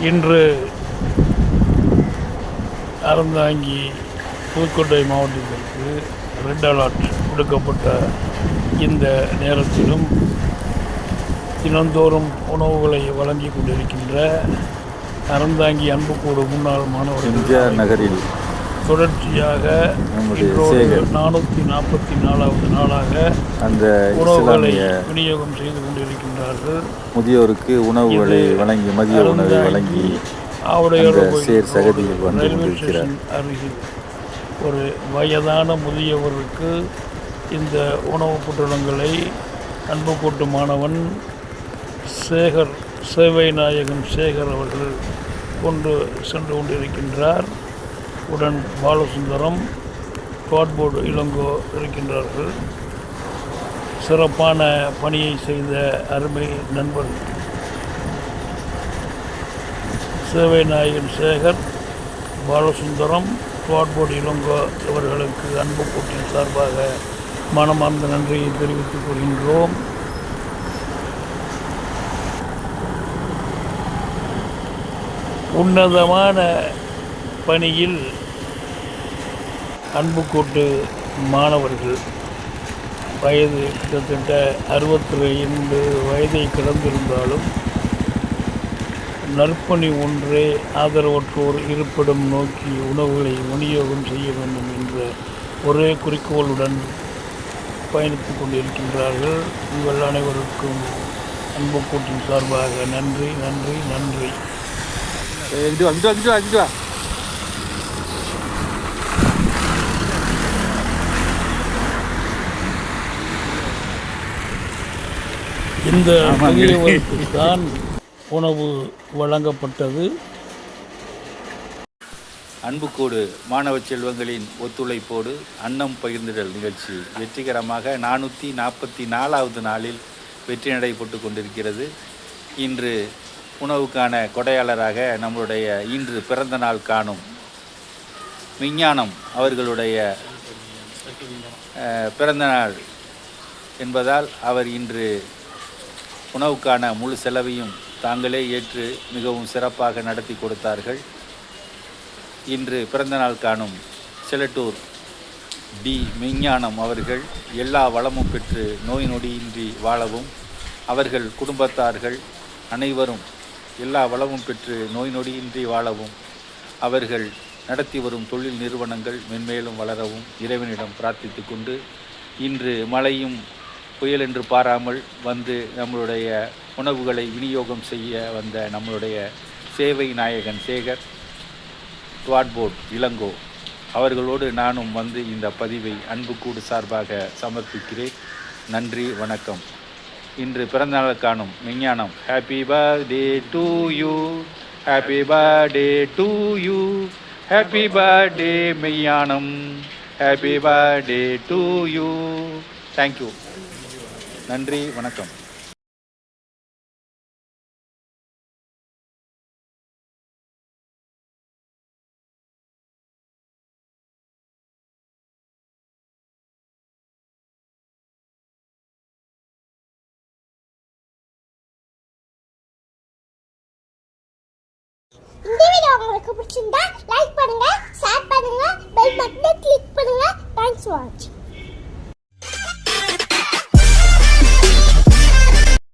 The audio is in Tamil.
இன்று அறந்தாங்கி புதுக்கோட்டை மாவட்டத்திற்கு ரெட் அலர்ட் கொடுக்கப்பட்ட இந்த நேரத்திலும் தினந்தோறும் உணவுகளை வழங்கி கொண்டிருக்கின்ற அறந்தாங்கி அன்புக்கூடு முன்னாள் மாணவர்கள் நகரில் தொடர்ச்சியாக நம்முடைய. நானூற்றி நாற்பத்தி நாலாவது நாளாக அந்த உணவுகளை விநியோகம் செய்து கொண்டிருக்கின்றார்கள் முதியோருக்கு உணவுகளை வழங்கி மதிய உணவை வழங்கி கோயில் சேர் சகதியில் வந்து ரயில்வே கொண்டிருக்கிறார். ஸ்டேஷன் அருகில் ஒரு வயதான முதியவருக்கு இந்த உணவுப் பொட்டலங்களை அன்பு கூட்டு மாணவன் சேகர் சேவை நாயகன் சேகர் அவர்கள் கொண்டு சென்று கொண்டிருக்கின்றார் உடன் பாலசுந்தரம் கார்ட்போர்டு இளங்கோ இருக்கின்றார்கள். சிறப்பான பணியை செய்த அருமை நண்பர் சேவை நாயகன் சேகர் பாலசுந்தரம் கார்ட்போர்டு இளங்கோ இவர்களுக்கு அன்பு கூட்டின் சார்பாக மனமார்ந்த நன்றியை தெரிவித்துக் கொள்கின்றோம். உன்னதமான பணியில் அன்பு கூட்டு மாணவர்கள். வயது கிட்டத்தட்ட அறுபத்தி ரெண்டு வயதை கடந்திருந்தாலும் நற்பணி ஒன்றே ஆதரவற்றோர் இருப்பிடம் நோக்கி உணவுகளை விநியோகம் செய்ய வேண்டும் என்ற ஒரே குறிக்கோளுடன் பயணித்து கொண்டிருக்கின்றார்கள். உங்கள் அனைவருக்கும் அன்பு கூட்டின் சார்பாக நன்றி நன்றி நன்றி. இந்த தான் உணவு வழங்கப்பட்டது. அன்புக்கூடு மாணவ செல்வங்களின் ஒத்துழைப்போடு அன்னம் பகிர்ந்திடல் நிகழ்ச்சி வெற்றிகரமாக நானூற்றி நாற்பத்தி நாலாவது நாளில் வெற்றி நடைபெற்று கொண்டிருக்கிறது. இன்று உணவுக்கான கொடையாளராக நம்மளுடைய இன்று பிறந்த நாள் காணும் விஞ்ஞானம் அவர்களுடைய பிறந்த நாள் என்பதால் அவர் இன்று உணவுக்கான முழு செலவையும் தாங்களே ஏற்று மிகவும் சிறப்பாக நடத்தி கொடுத்தார்கள். இன்று பிறந்தநாள் காணும் செலட்டூர் டி. மெஞ்ஞானம் அவர்கள் எல்லா வளமும் பெற்று நோய் நொடியின்றி வாழவும் அவர்கள் குடும்பத்தார்கள் அனைவரும் எல்லா வளமும் பெற்று நோய் நொடியின்றி வாழவும் அவர்கள் நடத்தி வரும் தொழில் நிறுவனங்கள் மென்மேலும் வளரவும் இறைவனிடம் பிரார்த்தித்து கொண்டு இன்று மழையும் புயல் என்று பாராமல் வந்து நம்மளுடைய உணவுகளை விநியோகம் செய்ய வந்த நம்மளுடைய சேவை நாயகன் சேகர் துவாட்போர்ட் இளங்கோ. அவர்களோடு நானும் வந்து இந்த பதிவை அன்புக்கூடு சார்பாக சமர்ப்பிக்கிறேன். நன்றி வணக்கம். இன்று பிறந்தநாள் காணும் விஞ்ஞானம் happy birthday to you happy birthday to you happy birthday மெய்யானம் happy birthday to you thank you நன்றி வணக்கம். இந்த வீடியோ உங்களுக்கு பிடிச்சிருந்தா லைக் பண்ணுங்க ஷேர் பண்ணுங்க பெல் பட்டனை கிளிக் பண்ணுங்க. தேங்க்ஸ் ஃபார் வாட்சிங்